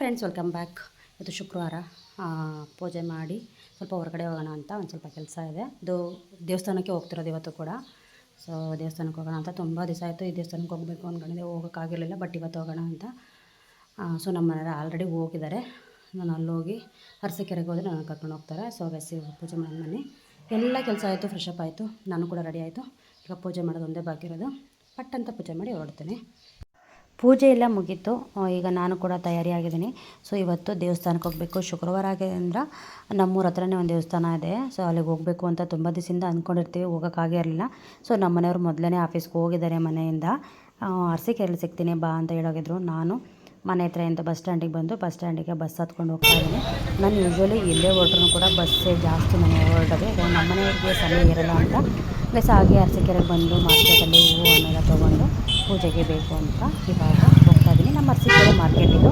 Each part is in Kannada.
ಫ್ರೆಂಡ್ಸ್ ವೆಲ್ಕಮ್ ಬ್ಯಾಕ್ ಇವತ್ತು ಶುಕ್ರವಾರ ಪೂಜೆ ಮಾಡಿ ಸ್ವಲ್ಪ ಹೊರಗಡೆ ಹೋಗೋಣ ಅಂತ ಒಂದು ಸ್ವಲ್ಪ ಕೆಲಸ ಇದೆ. ಇದು ದೇವಸ್ಥಾನಕ್ಕೆ ಹೋಗ್ತಿರೋದು ಇವತ್ತು ಕೂಡ. ಸೊ ದೇವಸ್ಥಾನಕ್ಕೆ ಹೋಗೋಣ ಅಂತ ತುಂಬ ದಿವಸ ಆಯಿತು. ಈ ದೇವಸ್ಥಾನಕ್ಕೆ ಹೋಗಬೇಕು ಅಂದ್ಕೊಂಡಿದ್ದೆ ಹೋಗೋಕ್ಕಾಗಿರಲಿಲ್ಲ ಬಟ್ ಇವತ್ತು ಹೋಗೋಣ ಅಂತ. ಸೊ ನಮ್ಮ ಮನೆಯವರು ಆಲ್ರೆಡಿ ಹೋಗಿದ್ದಾರೆ. ನಾನು ಅಲ್ಲೋಗಿ ಅರಸಿಕೆರೆಗೆ ಹೋದರೆ ನಾನು ಕರ್ಕೊಂಡು ಹೋಗ್ತಾರೆ. ಸೊ ಬೆಸಿ ಪೂಜೆ ಮಾಡಿ ಮನೆ ಎಲ್ಲ ಕೆಲಸ ಆಯಿತು ಫ್ರೆಶ್ ಅಪ್ ಆಯಿತು. ನಾನು ಕೂಡ ರೆಡಿ ಆಯಿತು. ಈಗ ಪೂಜೆ ಮಾಡೋದು ಒಂದೇ ಬಾಕಿ ಇರೋದು. ಪಟ್ ಅಂತ ಪೂಜೆ ಮಾಡಿ ಹೊರಡ್ತೀನಿ. ಪೂಜೆ ಎಲ್ಲ ಮುಗೀತು. ಈಗ ನಾನು ಕೂಡ ತಯಾರಿಯಾಗಿದ್ದೀನಿ. ಸೊ ಇವತ್ತು ದೇವಸ್ಥಾನಕ್ಕೆ ಹೋಗಬೇಕು. ಶುಕ್ರವಾರ ಆಗಿದೆ ಅಂದ್ರೆ ನಮ್ಮೂರ ಹತ್ರನೇ ಒಂದು ದೇವಸ್ಥಾನ ಇದೆ. ಸೊ ಅಲ್ಲಿಗೆ ಹೋಗಬೇಕು ಅಂತ ತುಂಬ ದಿವಸದಿಂದ ಅಂದ್ಕೊಂಡಿರ್ತೀವಿ ಹೋಗೋಕ್ಕಾಗೇ ಇರಲಿಲ್ಲ. ಸೊ ನಮ್ಮ ಮನೆಯವರು ಮೊದಲನೇ ಆಫೀಸ್ಗೆ ಹೋಗಿದ್ದಾರೆ ಮನೆಯಿಂದ. ಅರಸೀಕೆರೆಯಲ್ಲಿ ಸಿಗ್ತೀನಿ, ಬಾ ಅಂತ ಹೇಳೋಗಿದ್ರು. ನಾನು ಮನೆ ಹತ್ರ ಇಂದ ಬಸ್ ಸ್ಟ್ಯಾಂಡಿಗೆ ಬಂದು ಬಸ್ ಸ್ಟ್ಯಾಂಡಿಗೆ ಬಸ್ ಹತ್ಕೊಂಡು ಹೋಗ್ತಾ ಇದ್ದೀನಿ. ನಾನು ಯೂಶ್ವಲಿ ಇಲ್ಲೇ ಹೊರಟ್ರು ಕೂಡ ಬಸ್ಸೇ ಜಾಸ್ತಿ ಮನೆ ಹೊರಡೋದು. ನಮ್ಮ ಮನೆಯವ್ರಿಗೆ ಸಮಯ ಇರಲ್ಲ ಅಂತ. ಪ್ಲಸ್ ಹಾಗೆ ಅರಸೀಕೆರೆಗೆ ಬಂದು ಮಾರ್ಕೆಟಲ್ಲಿ ಹೂವು ಅನ್ನೆಲ್ಲ ತೊಗೊಂಡು ಪೂಜೆಗೆ ಬೇಕು ಅಂತ ಇವಾಗ ಹೋಗ್ತಾ ಇದ್ದೀನಿ ನಮ್ಮ ಅರಸೀಕೆರೆ ಮಾರ್ಕೆಟ್ ಇದು.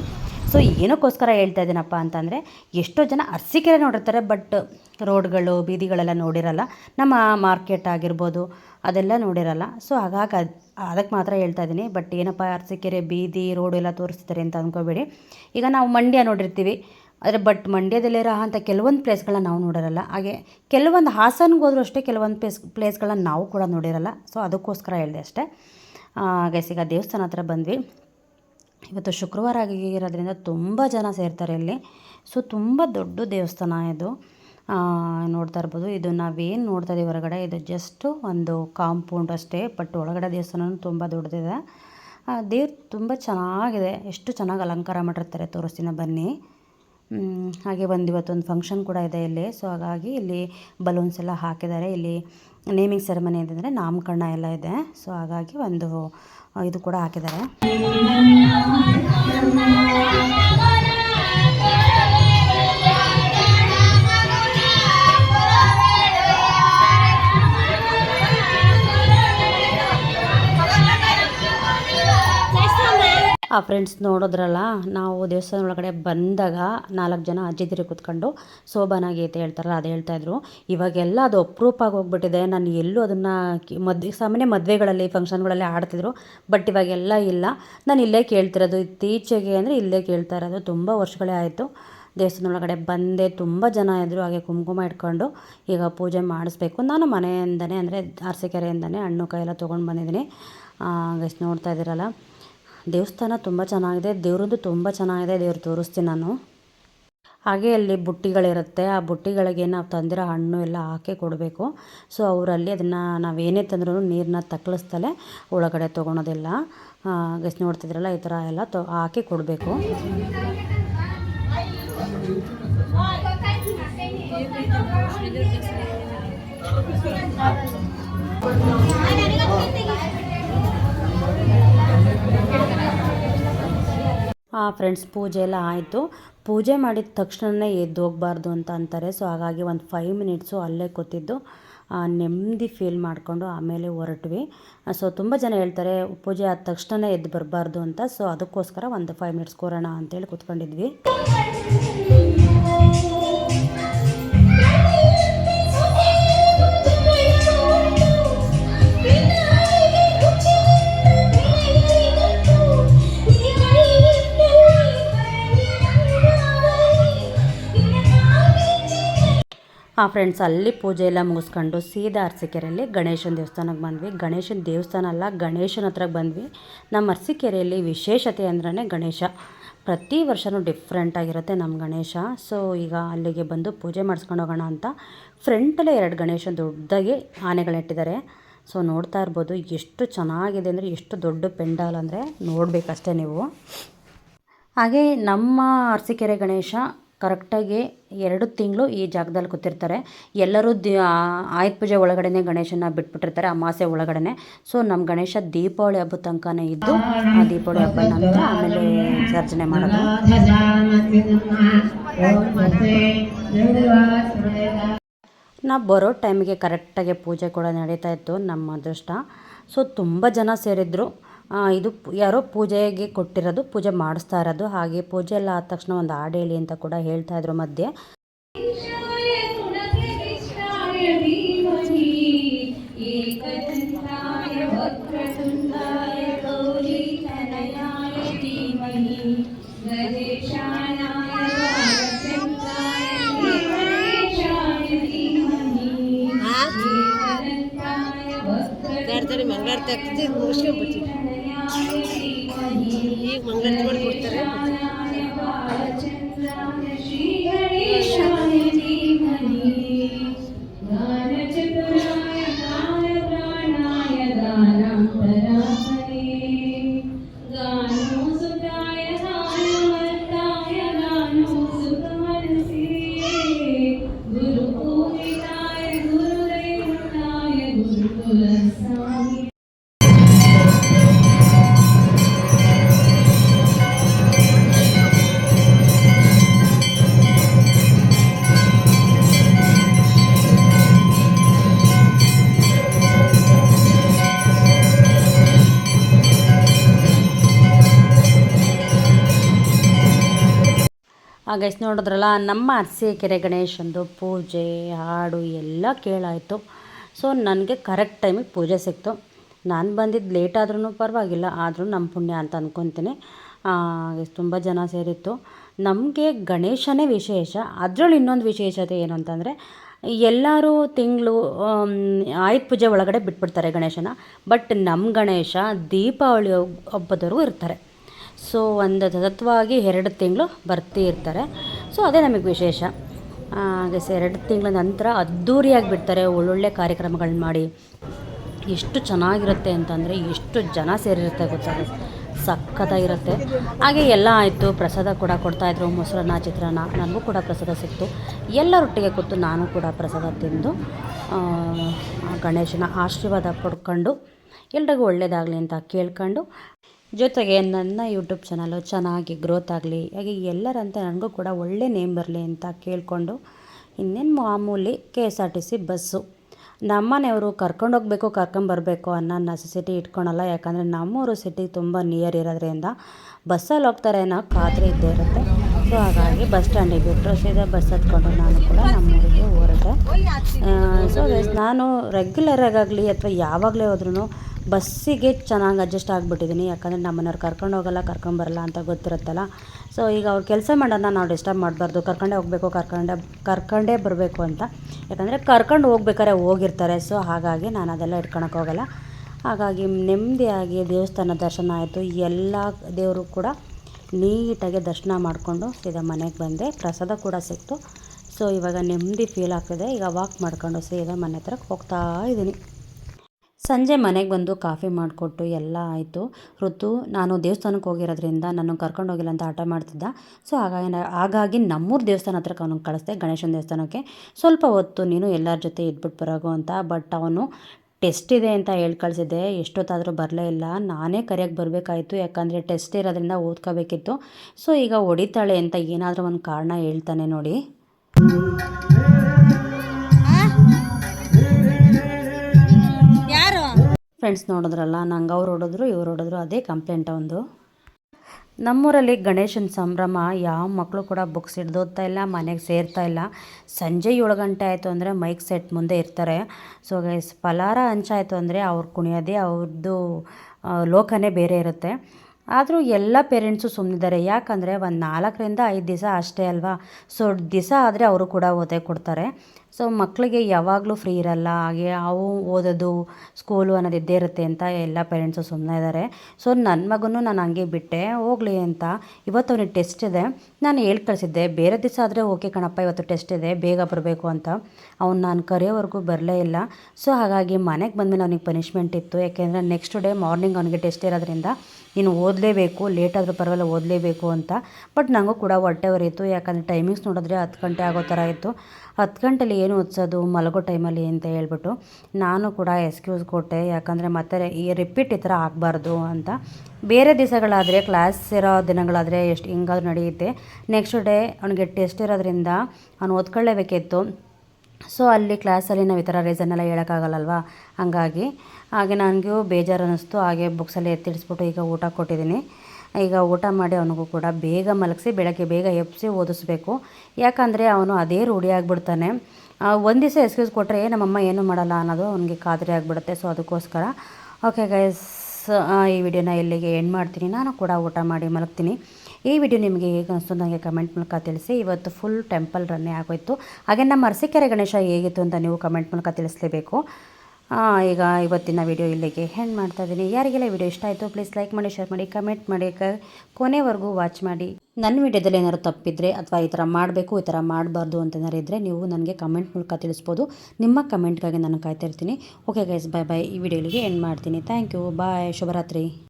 ಸೊ ಏನಕ್ಕೋಸ್ಕರ ಹೇಳ್ತಾ ಇದ್ದೀನಪ್ಪ ಅಂತಂದರೆ, ಎಷ್ಟೋ ಜನ ಅರಸೀಕೆರೆ ನೋಡಿರ್ತಾರೆ, ಬಟ್ ರೋಡ್ಗಳು, ಬೀದಿಗಳೆಲ್ಲ ನೋಡಿರಲ್ಲ. ನಮ್ಮ ಮಾರ್ಕೆಟ್ ಆಗಿರ್ಬೋದು, ಅದೆಲ್ಲ ನೋಡಿರಲ್ಲ. ಸೊ ಹಾಗಾಗಿ ಅದು, ಅದಕ್ಕೆ ಮಾತ್ರ ಹೇಳ್ತಾ ಇದ್ದೀನಿ ಬಟ್ ಏನಪ್ಪ ಅರಸೀಕೆರೆ ಬೀದಿ, ರೋಡ್ ಎಲ್ಲ ತೋರಿಸ್ತಾರೆ ಅಂತ ಅಂದ್ಕೋಬೇಡಿ ಈಗ ನಾವು ಮಂಡ್ಯ ನೋಡಿರ್ತೀವಿ. ಆದರೆ, ಬಟ್ ಮಂಡ್ಯದಲ್ಲಿರೋ ಅಂಥ ಕೆಲವೊಂದು ಪ್ಲೇಸ್ಗಳನ್ನ ನಾವು ನೋಡಿರಲ್ಲ. ಹಾಗೆ ಕೆಲವೊಂದು ಹಾಸನ್ಗೆ ಅಷ್ಟೇ ಕೆಲವೊಂದು ಪ್ಲೇಸ್, ಪ್ಲೇಸ್ಗಳನ್ನ ನಾವು ಕೂಡ ನೋಡಿರಲ್ಲ. ಸೊ ಅದಕ್ಕೋಸ್ಕರ ಹೇಳಿದೆ ಅಷ್ಟೇ. ಗೈಸ್ ಈಗ ದೇವಸ್ಥಾನ ಹತ್ರ ಬಂದ್ವಿ. ಇವತ್ತು ಶುಕ್ರವಾರ ಆಗಿರೋದ್ರಿಂದ ತುಂಬ ಜನ ಸೇರ್ತಾರೆ ಇಲ್ಲಿ. ಸೊ ತುಂಬ ದೊಡ್ಡ ದೇವಸ್ಥಾನ ಇದು. ನೋಡ್ತಾ ಇರ್ಬೋದು. ಇದು ನಾವೇನು ನೋಡ್ತಾ ಇದ್ದೀವಿ ಹೊರಗಡೆ, ಇದು ಜಸ್ಟು ಒಂದು ಕಾಂಪೌಂಡ್ ಅಷ್ಟೇ ಬಟ್ ಒಳಗಡೆ ದೇವಸ್ಥಾನವೂ ತುಂಬ ದೊಡ್ಡದಿದೆ. ದೇವ್ರು ತುಂಬ ಚೆನ್ನಾಗಿದೆ. ಎಷ್ಟು ಚೆನ್ನಾಗಿ ಅಲಂಕಾರ ಮಾಡಿರ್ತಾರೆ, ತೋರಿಸ್ತೀನಿ ಬನ್ನಿ. ಹಾಗೆ ಒಂದು ಇವತ್ತೊಂದು ಫಂಕ್ಷನ್ ಕೂಡ ಇದೆ ಇಲ್ಲಿ. ಸೊ ಹಾಗಾಗಿ ಇಲ್ಲಿ ಬಲೂನ್ಸ್ ಎಲ್ಲ ಹಾಕಿದ್ದಾರೆ. ಇಲ್ಲಿ ನೇಮಿಂಗ್ ಸೆರೆಮನಿ ಅಂತಂದರೆ ನಾಮಕರಣ ಎಲ್ಲ ಇದೆ. ಸೊ ಹಾಗಾಗಿ ಒಂದು ಇದು ಕೂಡ ಹಾಕಿದ್ದಾರೆ. ಆ ಫ್ರೆಂಡ್ಸ್ ನೋಡಿದ್ರಲ್ಲ, ನಾವು ದೇವಸ್ಥಾನ ಒಳಗಡೆ ಬಂದಾಗ ನಾಲ್ಕು ಜನ ಅಜ್ಜಿದಿರು ಕೂತ್ಕೊಂಡು ಸೋಬಾನಾಗಿ ಗೀತೆ ಹೇಳ್ತಾರಲ್ಲ, ಅದು ಹೇಳ್ತಾಯಿದ್ರು ಇವಾಗೆಲ್ಲ ಅದು ಅಪ್ರೂಪ್ ಆಗಿ ಹೋಗ್ಬಿಟ್ಟಿದೆ. ನಾನು ಎಲ್ಲೂ ಅದನ್ನು ಮದುವೆ, ಸಾಮಾನ್ಯ ಮದುವೆಗಳಲ್ಲಿ ಫಂಕ್ಷನ್ಗಳಲ್ಲಿ ಆಡ್ತಿದ್ರು ಬಟ್ ಇವಾಗೆಲ್ಲ ಇಲ್ಲ. ನಾನು ಇಲ್ಲೇ ಕೇಳ್ತಿರೋದು. ಇತ್ತೀಚೆಗೆ ಅಂದರೆ ಇಲ್ಲೇ ಕೇಳ್ತಾ ಇರೋದು. ತುಂಬ ವರ್ಷಗಳೇ ಆಯಿತು. ದೇವಸ್ಥಾನ ಒಳಗಡೆ ಬಂದೆ. ತುಂಬ ಜನ ಇದ್ದರು ಹಾಗೆ ಕುಂಕುಮ ಇಟ್ಕೊಂಡು ಈಗ ಪೂಜೆ ಮಾಡಿಸ್ಬೇಕು. ನಾನು ಮನೆಯಿಂದನೇ ಅಂದರೆ ಅರಸಿಕೆರೆಯಿಂದನೇ ಹಣ್ಣು ಕಾಯಿ ಎಲ್ಲ ತೊಗೊಂಡು ಬಂದಿದ್ದೀನಿ. ಗೈಸ್ ನೋಡ್ತಾ ಇದ್ದೀರಲ್ಲ. ದೇವಸ್ಥಾನ ತುಂಬ ಚೆನ್ನಾಗಿದೆ. ದೇವ್ರದ್ದು ತುಂಬ ಚೆನ್ನಾಗಿದೆ. ದೇವ್ರು ತೋರಿಸ್ತೀನಿ ನಾನು. ಹಾಗೆ ಅಲ್ಲಿ ಬುಟ್ಟಿಗಳಿರುತ್ತೆ. ಆ ಬುಟ್ಟಿಗಳಿಗೆ ನಾವು ತಂದಿರೋ ಹಣ್ಣು ಎಲ್ಲ ಹಾಕಿ ಕೊಡಬೇಕು. ಸೊ ಅವರಲ್ಲಿ ಅದನ್ನು ನಾವೇನೇ ತಂದ್ರೂ ನೀರನ್ನ ತಕ್ಕಳಿಸ್ತಲೇ ಒಳಗಡೆ ತೊಗೊಳೋದಿಲ್ಲ. ಗಸ್ ನೋಡ್ತಿದ್ರಲ್ಲ, ಈ ಥರ ಎಲ್ಲ ತೊ, ಹಾಕಿ ಕೊಡಬೇಕು. ಫ್ರೆಂಡ್ಸ್ ಪೂಜೆ ಎಲ್ಲ ಆಯಿತು. ಪೂಜೆ ಮಾಡಿದ ತಕ್ಷಣವೇ ಎದ್ದು ಹೋಗಬಾರ್ದು ಅಂತ ಅಂತಾರೆ. ಸೊ ಹಾಗಾಗಿ ಒಂದು ಫೈವ್ ಮಿನಿಟ್ಸು ಅಲ್ಲೇ ಕೂತಿದ್ದು. ನೆಮ್ಮದಿ ಫೀಲ್ ಮಾಡಿಕೊಂಡು ಆಮೇಲೆ ಹೊರಟ್ವಿ. ಸೊ ತುಂಬ ಜನ ಹೇಳ್ತಾರೆ, ಪೂಜೆ ಆದ ತಕ್ಷಣ ಎದ್ದು ಬರಬಾರ್ದು ಅಂತ. ಸೊ ಅದಕ್ಕೋಸ್ಕರ ಒಂದು ಫೈವ್ ಮಿನಿಟ್ಸ್ ಕೂರೋಣ ಅಂತೇಳಿ ಕೂತ್ಕೊಂಡಿದ್ವಿ. ಆ ಫ್ರೆಂಡ್ಸ್ ಅಲ್ಲಿ ಪೂಜೆ ಎಲ್ಲ ಮುಗಿಸ್ಕೊಂಡು ಸೀದಾ ಅರಸಿಕೆರೆಯಲ್ಲಿ ಗಣೇಶನ ದೇವಸ್ಥಾನಕ್ಕೆ ಬಂದ್ವಿ. ಗಣೇಶನ ದೇವಸ್ಥಾನ ಅಲ್ಲ, ಗಣೇಶನ ಹತ್ರ ಬಂದ್ವಿ. ನಮ್ಮ ಅರಸೀಕೆರೆಯಲ್ಲಿ ವಿಶೇಷತೆ ಅಂದ್ರೆ ಗಣೇಶ. ಪ್ರತಿ ವರ್ಷವೂ ಡಿಫ್ರೆಂಟಾಗಿರುತ್ತೆ ನಮ್ಮ ಗಣೇಶ. ಸೊ ಈಗ ಅಲ್ಲಿಗೆ ಬಂದು ಪೂಜೆ ಮಾಡಿಸ್ಕೊಂಡು ಹೋಗೋಣ ಅಂತ ಫ್ರಂಟಲ್ಲೇ ಎರಡು ಗಣೇಶ ದೊಡ್ಡದಾಗಿ ಆನೆಗಳಿಟ್ಟಿದ್ದಾರೆ ಸೊ ನೋಡ್ತಾ ಇರ್ಬೋದು ಎಷ್ಟು ಚೆನ್ನಾಗಿದೆ ಅಂದರೆ, ಎಷ್ಟು ದೊಡ್ಡ ಪೆಂಡಾಲ್ ಅಂದರೆ ನೋಡಬೇಕಷ್ಟೇ ನೀವು. ಹಾಗೆ ನಮ್ಮ ಅರಸಿಕೆರೆ ಗಣೇಶ ಕರೆಕ್ಟಾಗಿ ಎರಡು ತಿಂಗಳು ಈ ಜಾಗದಲ್ಲಿ ಕೂತಿರ್ತಾರೆ. ಎಲ್ಲರೂ ದಿ ಆಯುಧ ಪೂಜೆ ಒಳಗಡೆನೆ ಗಣೇಶನ ಬಿಟ್ಬಿಟ್ಟಿರ್ತಾರೆ, ಅಮಾಸೆ ಒಳಗಡೆನೆ. ಸೊ ನಮ್ಮ ಗಣೇಶ ದೀಪಾವಳಿ ಹಬ್ಬದ ತನಕನೇ ಇದ್ದು, ಆ ದೀಪಾವಳಿ ಹಬ್ಬ ನಂತರ ಆಮೇಲೆ ವಿಸರ್ಜನೆ ಮಾಡೋದು. ನಾವು ಬರೋ ಟೈಮಿಗೆ ಕರೆಕ್ಟಾಗಿ ಪೂಜೆ ಕೂಡ ನಡೀತಾ ಇತ್ತು ನಮ್ಮ ಅದೃಷ್ಟ. ಸೊ, ತುಂಬ ಜನ ಸೇರಿದ್ರು. ಇದು ಯಾರೋ ಪೂಜೆಗೆ ಕೊಟ್ಟಿರೋದು, ಪೂಜೆ ಮಾಡಿಸ್ತಾ ಇರೋದು. ಹಾಗೆ ಪೂಜೆ ಎಲ್ಲ ಆದ ತಕ್ಷಣ ಒಂದು ಹಾಡು ಹೇಳಿ ಅಂತ ಕೂಡ ಹೇಳ್ತಾ ಇದ್ರು ಮಧ್ಯೆ. ಮಂಗಳಾರತಿ ಮುಗಿಸ್ಕೊಂಡ್ಬಿಟ್ಟು ಗೈಸ್ ನೋಡಿದ್ರಲ್ಲ, ನಮ್ಮ ಅರಸೀಕೆರೆ ಗಣೇಶಂದು ಪೂಜೆ, ಹಾಡು ಎಲ್ಲ ಕೇಳಾಯಿತು. ಸೊ ನನಗೆ ಕರೆಕ್ಟ್ ಟೈಮಿಗೆ ಪೂಜೆ ಸಿಕ್ತು. ನಾನು ಬಂದಿದ್ದು ಲೇಟ್ ಆದ್ರೂ ಪರವಾಗಿಲ್ಲ, ಆದರೂ ನಮ್ಮ ಪುಣ್ಯ ಅಂತ ಅಂದ್ಕೊತೀನಿ ತುಂಬ ಜನ ಸೇರಿತ್ತು. ನಮಗೆ ಗಣೇಶನೇ ವಿಶೇಷ. ಅದರಲ್ಲಿ ಇನ್ನೊಂದು ವಿಶೇಷತೆ ಏನು ಅಂತಂದರೆ, ಎಲ್ಲರೂ ತಿಂಗಳು ಆಯುಧ ಪೂಜೆ ಒಳಗಡೆ ಬಿಟ್ಬಿಡ್ತಾರೆ ಗಣೇಶನ. ಬಟ್ ನಮ್ಮ ಗಣೇಶ ದೀಪಾವಳಿ ಹಬ್ಬದವರೆಗೂ ಇರ್ತಾರೆ. ಸೊ ಒಂದು ಸತತವಾಗಿ ಎರಡು ತಿಂಗಳು ಬರ್ತೀ ಇರ್ತಾರೆ. ಸೊ ಅದೇ ನಮಗೆ ವಿಶೇಷ. ಹಾಗೆ ಎರಡು ತಿಂಗಳ ನಂತರ ಅದ್ಧೂರಿಯಾಗಿ ಬಿಡ್ತಾರೆ ಒಳ್ಳೊಳ್ಳೆ ಕಾರ್ಯಕ್ರಮಗಳನ್ನ ಮಾಡಿ. ಎಷ್ಟು ಚೆನ್ನಾಗಿರುತ್ತೆ ಅಂತಂದರೆ ಎಷ್ಟು ಜನ ಸೇರಿರುತ್ತೆ ಗೊತ್ತಾ? ಸಖತ್ತಾಗಿರುತ್ತೆ. ಹಾಗೆ ಎಲ್ಲ ಆಯಿತು, ಪ್ರಸಾದ ಕೂಡ ಕೊಡ್ತಾಯಿದ್ರು ಮೊಸರನ್ನ, ಚಿತ್ರಾನ್ನ, ನನಗೂ ಕೂಡ ಪ್ರಸಾದ ಸಿಕ್ತು. ಎಲ್ಲರೊಟ್ಟಿಗೆ ಕೂತು ನಾನು ಕೂಡ ಪ್ರಸಾದ ತಿಂದು ಗಣೇಶನ ಆಶೀರ್ವಾದ ಪಡ್ಕೊಂಡು, ಎಲ್ರಿಗೂ ಒಳ್ಳೆಯದಾಗಲಿ ಅಂತ ಕೇಳ್ಕೊಂಡು ಜೊತೆಗೆ ನನ್ನ ಯೂಟ್ಯೂಬ್ ಚಾನಲು ಚೆನ್ನಾಗಿ ಗ್ರೋತ್ ಆಗಲಿ, ಹಾಗೆ ಎಲ್ಲರಂತೆ ನನಗೂ ಕೂಡ ಒಳ್ಳೆ ನೇಮ್ ಬರಲಿ ಅಂತ ಕೇಳಿಕೊಂಡು ಇನ್ನೇನು ಮಾಮೂಲಿ K S R T C bus ನಮ್ಮನೆಯವರು ಕರ್ಕೊಂಡೋಗ್ಬೇಕು ಕರ್ಕೊಂಬರ್ಬೇಕು ಅನ್ನೋ ನೆಸೆಸಿಟಿ ಇಟ್ಕೊಳಲ್ಲ, ಯಾಕಂದರೆ ನಮ್ಮೂರು ಸಿಟಿ ತುಂಬ ನಿಯರ್ ಇರೋದ್ರಿಂದ ಬಸ್ಸಲ್ಲಿ ಹೋಗ್ತಾರೆ ಅನ್ನೋ ಖಾತ್ರಿ ಇದ್ದೇ ಇರುತ್ತೆ. ಸೊ ಹಾಗಾಗಿ ಬಸ್ ಸ್ಟ್ಯಾಂಡಿಗೆ ಬಿಟ್ಟರು ಸೀದಾ ಬಸ್ ಹತ್ಕೊಂಡು ನಾನು ಕೂಡ ನಮ್ಮೂರಿಗೆ ಹೊರಟೆ ಸೊ ನಾನು ರೆಗ್ಯುಲರಾಗಲಿ ಅಥವಾ ಯಾವಾಗಲೇ ಹೋದ್ರೂ ಬಸ್ಸಿಗೆ ಚೆನ್ನಾಗಿ ಅಡ್ಜಸ್ಟ್ ಆಗಿಬಿಟ್ಟಿದ್ದೀನಿ ಯಾಕಂದರೆ ನಮ್ಮನೆಯವ್ರು ಕರ್ಕೊಂಡು ಹೋಗಲ್ಲ ಕರ್ಕೊಂಬರಲ್ಲ ಅಂತ ಗೊತ್ತಿರುತ್ತಲ್ಲ. ಸೊ ಈಗ ಅವ್ರು ಕೆಲಸ ಮಾಡೋಣ ನಾವು ಡಿಸ್ಟರ್ಬ್ ಮಾಡಬಾರ್ದು. ಕರ್ಕೊಂಡೇ ಹೋಗಬೇಕು, ಕರ್ಕೊಂಡೆ, ಕರ್ಕೊಂಡೇ ಬರಬೇಕು ಅಂತ. ಯಾಕಂದರೆ ಕರ್ಕೊಂಡು ಹೋಗ್ಬೇಕಾರೆ ಹೋಗಿರ್ತಾರೆ. ಸೊ ಹಾಗಾಗಿ ನಾನು ಅದೆಲ್ಲ ಇಟ್ಕೊಳಕ್ಕೆ ಹೋಗಲ್ಲ. ಹಾಗಾಗಿ ನೆಮ್ಮದಿಯಾಗಿ ದೇವಸ್ಥಾನ ದರ್ಶನ ಆಯಿತು. ಎಲ್ಲ ದೇವರು ಕೂಡ ನೀಟಾಗಿ ದರ್ಶನ ಮಾಡಿಕೊಂಡು ಸೀದಾ ಮನೆಗೆ ಬಂದೆ. ಪ್ರಸಾದ ಕೂಡ ಸಿಕ್ತು. ಸೊ ಇವಾಗ ನೆಮ್ಮದಿ ಫೀಲ್ ಆಗ್ತಿದೆ. ಈಗ ವಾಕ್ ಮಾಡ್ಕೊಂಡು ಸೀದಾ ಮನೆ ಹತ್ರಕ್ಕೆ ಹೋಗ್ತಾ ಇದ್ದೀನಿ ಸಂಜೆ ಮನೆಗೆ ಬಂದು ಕಾಫಿ ಮಾಡಿಕೊಟ್ಟು ಎಲ್ಲ ಆಯಿತು. ಋತು, ನಾನು ದೇವಸ್ಥಾನಕ್ಕೆ ಹೋಗಿರೋದ್ರಿಂದ ನಾನು ಕರ್ಕೊಂಡು ಹೋಗಿಲ್ಲ ಅಂತ ಆಟ ಮಾಡ್ತಿದ್ದ. ಸೊ ಹಾಗಾಗಿ ಹಾಗಾಗಿ ನಮ್ಮೂರು ದೇವಸ್ಥಾನ ಹತ್ರಕ್ಕೆ ಅವನಿಗೆ ಕಳಿಸ್ದೆ ಗಣೇಶನ ದೇವಸ್ಥಾನಕ್ಕೆ. ಸ್ವಲ್ಪ ಹೊತ್ತು ನೀನು ಎಲ್ಲರ ಜೊತೆ ಇದ್ಬಿಟ್ಟು ಬರೋಗು ಅಂತ, ಬಟ್ ಅವನು ಟೆಸ್ಟ್ ಇದೆ ಅಂತ ಹೇಳಿ ಕಳಿಸಿದ್ದೆ. ಎಷ್ಟೊತ್ತಾದರೂ ಬರಲೇ ಇಲ್ಲ. ನಾನೇ ಕರೆಯೋಕ್ಕೆ ಬರಬೇಕಾಯಿತು. ಯಾಕಂದರೆ ಟೆಸ್ಟ್ ಇರೋದ್ರಿಂದ ಓದ್ಕೋಬೇಕಿತ್ತು. ಸೊ, ಈಗ ಹೊಡಿತಾಳೆ ಅಂತ ಏನಾದರೂ ಒಂದು ಕಾರಣ ಹೇಳ್ತಾನೆ ನೋಡಿ. ಫ್ರೆಂಡ್ಸ್ ನೋಡಿದ್ರಲ್ಲ, ನಂಗೆ ಅವ್ರು ಹೊಡೆದ್ರು, ಇವ್ರು ಹೊಡೆದ್ರು, ಅದೇ ಕಂಪ್ಲೇಂಟ್ ಒಂದು. ನಮ್ಮೂರಲ್ಲಿ ಗಣೇಶನ ಸಂಭ್ರಮ, ಯಾವ ಮಕ್ಕಳು ಕೂಡ ಬುಕ್ಸ್ ಹಿಡ್ದು ಓದ್ತಾ ಇಲ್ಲ, ಮನೆಗೆ ಸೇರ್ತಾ ಇಲ್ಲ. ಸಂಜೆ ಏಳು ಗಂಟೆ ಆಯಿತು ಅಂದರೆ ಮೈಕ್ ಸೆಟ್ ಮುಂದೆ ಇರ್ತಾರೆ. ಸೊ ಗೈಸ್ ಪಲಾರ ಹಂಚಾಯಿತು ಅಂದರೆ ಅವ್ರು ಕುಣಿಯೋದೇ ಅವ್ರದ್ದು ಲೋಕನೇ ಬೇರೆ ಇರುತ್ತೆ. ಆದರೂ ಎಲ್ಲ ಪೇರೆಂಟ್ಸು ಸುಮ್ಮನಿದ್ದಾರೆ ಯಾಕಂದರೆ ಒಂದು ನಾಲ್ಕರಿಂದ ಐದು ದಿವಸ ಅಷ್ಟೇ ಅಲ್ವಾ? ಸೊ ದಿವಸ ಆದರೆ ಅವರು ಕೂಡ ಓದೇ ಕೊಡ್ತಾರೆ. ಸೊ ಮಕ್ಕಳಿಗೆ ಯಾವಾಗಲೂ ಫ್ರೀ ಇರಲ್ಲ. ಹಾಗೆ ಅವು ಓದೋದು ಸ್ಕೂಲು ಅನ್ನೋದು ಇದ್ದೇ ಇರುತ್ತೆ ಅಂತ ಎಲ್ಲ ಪೇರೆಂಟ್ಸು ಸುಮ್ಮನೆ ಇದ್ದಾರೆ ಸೊ ನನ್ನ ಮಗನೂ ನಾನು ಹಂಗೆ ಬಿಟ್ಟೆ. ಹೋಗಲಿ ಅಂತ. ಇವತ್ತು ಅವನಿಗೆ ಟೆಸ್ಟ್ ಇದೆ. ನಾನು ಹೇಳಿ ಕಳಿಸಿದ್ದೆ. ಬೇರೆ ದಿವಸ ಆದರೆ ಓಕೆ ಕಣಪ್ಪ, ಇವತ್ತು ಟೆಸ್ಟ್ ಇದೆ. ಬೇಗ ಬರಬೇಕು ಅಂತ. ಅವ್ನು ನಾನು ಕರೆಯೋವರೆಗೂ ಬರಲೇ ಇಲ್ಲ. ಸೊ ಹಾಗಾಗಿ ಮನೆಗೆ ಬಂದಮೇಲೆ ಅವನಿಗೆ ಪನಿಷ್ಮೆಂಟ್ ಇತ್ತು. ಯಾಕೆಂದರೆ ನೆಕ್ಸ್ಟ್ ಡೇ ಮಾರ್ನಿಂಗ್ ಅವನಿಗೆ ಟೆಸ್ಟ್ ಇರೋದ್ರಿಂದ ನೀನು ಓದಲೇಬೇಕು ಲೇಟ್ ಆದರೂ ಪರವಾಗಿಲ್ಲ, ಓದಲೇಬೇಕು ಅಂತ. ಬಟ್ ನನಗೂ ಕೂಡ ಹೊಟ್ಟೆ ಇತ್ತು, ಯಾಕಂದರೆ ಟೈಮಿಂಗ್ಸ್ ನೋಡಿದ್ರೆ ಹತ್ತು ಗಂಟೆ ಆಗೋ ಥರ ಇತ್ತು. ಹತ್ತು ಗಂಟೆಲಿ ಏನು ಓದಿಸೋದು, ಮಲಗೋ ಟೈಮಲ್ಲಿ ಅಂತ ಹೇಳ್ಬಿಟ್ಟು ನಾನು ಕೂಡ ಎಕ್ಸ್ಕ್ಯೂಸ್ ಕೊಟ್ಟೆ. ಯಾಕಂದರೆ ಮತ್ತೆ ಈ ರಿಪೀಟ್ ಈ ಥರ ಆಗಬಾರ್ದು ಅಂತ. ಬೇರೆ ದಿವಸಗಳಾದರೆ ಕ್ಲಾಸ್ ಇರೋ ದಿನಗಳಾದರೆ ಎಷ್ಟು ಹಿಂಗಾದ್ರೂ ನಡೆಯುತ್ತೆ. ನೆಕ್ಸ್ಟ್ ಡೇ ಅವನಿಗೆ ಟೆಸ್ಟ್ ಇರೋದ್ರಿಂದ ಅವ್ನು ಓದ್ಕೊಳ್ಳೇಬೇಕಿತ್ತು. ಸೊ ಅಲ್ಲಿ ಕ್ಲಾಸಲ್ಲಿ ನಾವು ಈ ಥರ ರೀಸನ್ ಎಲ್ಲ ಹೇಳೋಕ್ಕಾಗಲ್ಲಲ್ವಾ? ಹಾಗಾಗಿ ಹಾಗೆ ನನಗೂ ಬೇಜಾರು ಅನ್ನಿಸ್ತು ಹಾಗೆ ಬುಕ್ಸಲ್ಲಿ ಎತ್ತಿಡಿಸ್ಬಿಟ್ಟು ಈಗ ಊಟ ಕೊಟ್ಟಿದ್ದೀನಿ. ಈಗ ಊಟ ಮಾಡಿ ಅವನಿಗೂ ಕೂಡ ಬೇಗ ಮಲಗಿಸಿ, ಬೆಳಗ್ಗೆ ಬೇಗ ಎಬ್ಬಿಸಿ ಓದಿಸ್ಬೇಕು. ಯಾಕಂದರೆ ಅವನು ಅದೇ ರೂಢಿ ಆಗಿಬಿಡ್ತಾನೆ. ಒಂದು ದಿವಸ ಎಕ್ಸ್ಕ್ಯೂಸ್ ಕೊಟ್ಟರೆ ನಮ್ಮಮ್ಮ ಏನೂ ಮಾಡಲ್ಲ ಅನ್ನೋದು ಅವನಿಗೆ ಖಾತ್ರಿ ಆಗಿಬಿಡುತ್ತೆ, ಸೊ ಅದಕ್ಕೋಸ್ಕರ. ಓಕೆ ಗೈಸ್ ಈ ವಿಡಿಯೋನ ಇಲ್ಲಿಗೆ ಎಂಡ್ ಮಾಡ್ತೀನಿ. ನಾನು ಕೂಡ ಊಟ ಮಾಡಿ ಮಲಗ್ತೀನಿ. ಈ ವಿಡಿಯೋ ನಿಮಗೆ ಹೇಗೆ ಅನಿಸ್ತು ನನಗೆ ಕಮೆಂಟ್ ಮೂಲಕ ತಿಳಿಸಿ. ಇವತ್ತು ಫುಲ್ ಟೆಂಪಲ್ ರನ್ನೇ ಆಗೋಯಿತು. ಹಾಗೆ ನಮ್ಮ ಅರಸಿಕೆರೆ ಗಣೇಶ ಹೇಗಿತ್ತು ಅಂತ ನೀವು ಕಮೆಂಟ್ ಮೂಲಕ ತಿಳಿಸಲೇಬೇಕು. ಈಗ ಇವತ್ತಿನ ವಿಡಿಯೋ ಇಲ್ಲಿಗೆ ಹೆಂಡ್ ಮಾಡ್ತಾ ಇದ್ದೀನಿ. ಯಾರಿಗೆಲ್ಲ ವಿಡಿಯೋ ಇಷ್ಟ ಆಯಿತು ಪ್ಲೀಸ್ ಲೈಕ್ ಮಾಡಿ ಶೇರ್ ಮಾಡಿ ಕಮೆಂಟ್ ಮಾಡಿ ಕೊನೆವರೆಗೂ ವಾಚ್ ಮಾಡಿ. ನನ್ನ ವಿಡಿಯೋದಲ್ಲಿ ಏನಾದ್ರು ತಪ್ಪಿದ್ರೆ ಅಥವಾ ಈ ಥರ ಮಾಡಬೇಕು, ಈ ಥರ ಮಾಡಬಾರ್ದು ಅಂತ ಇದ್ದರೆ ನೀವು ನನಗೆ ಕಮೆಂಟ್ ಮೂಲಕ ತಿಳಿಸ್ಬೋದು. ನಿಮ್ಮ ಕಮೆಂಟ್ಗಾಗಿ ನಾನು ಕಾಯ್ತಾ ಇರ್ತೀನಿ. ಓಕೆ ಗೈಸ್ ಬಾಯ್ ಬಾಯ್ ಈ ವಿಡಿಯೋ ಇಲ್ಲಿಗೆ ಎಂಡ್ ಮಾಡ್ತೀನಿ. ಥ್ಯಾಂಕ್ ಯು ಬಾಯ್ ಶುಭರಾತ್ರಿ.